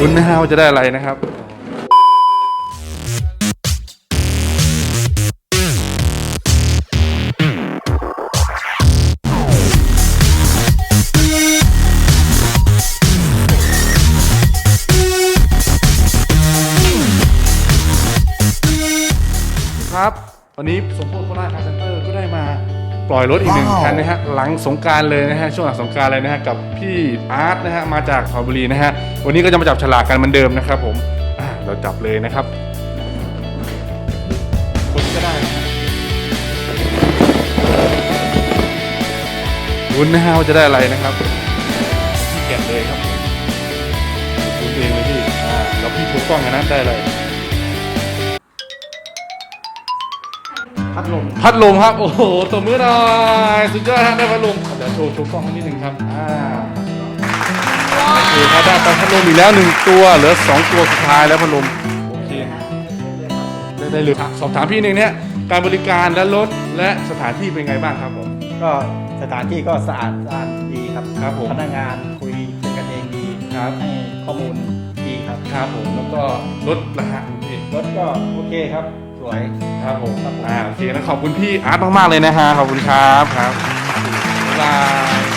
ลุ้นนะฮะว่าจะได้อะไรนะครับครับ วันนี้สมโพธิโคราชคาร์เซนเตอร์ก็ได้มา ปล่อยรถอีกหนึ่งว้าวคันนะฮะหลังสงกรารเลยนะฮะช่วงหลังสงกรารเลยนะฮะกับพี่อาร์ตนะฮะมาจากสระบุรีนะฮะวันนี้ก็จะมาจับฉลากกันเหมือนเดิมนะครับผมอ่าเราจับเลยนะครับคนก็ได้นะฮะลุ้นนะฮะว่าจะได้อะไรนะครับพี่แกะเลยครับลุ้นเองเลยพี่อ่าแล้วพี่ถูกกล้องกันนะได้อะไร พัดลม พัดลมครับ โอ้โหตัวมือหน่อยสุดยอดฮะได้พัดลมเดี๋ยวโชว์โชว์กล้องนิดนึงครับอ่าโอเคครับได้ไปพัดลมอีกแล้วหนึ่งตัวเหลือสองตัวสุดท้ายแล้วพัดลมโอเคได้ได้เลยครับสอบถามพี่หนึ่งเนี่ยการบริการและรถและสถานที่เป็นไงบ้างครับผม ก็สถานที่ก็สะอาดสะอาดดีครับครับผม พนักงานคุยเป็นกันเองดีครับให้ข้อมูลดีครับครับผมแล้วก็รถราคาพี่รถก็โอเคครับ สวยครับผมอ่าโอ เคนะขอบคุณพี่อาร์ตมากๆเลยนะฮะขอบคุณครับครับบ๊ายบาย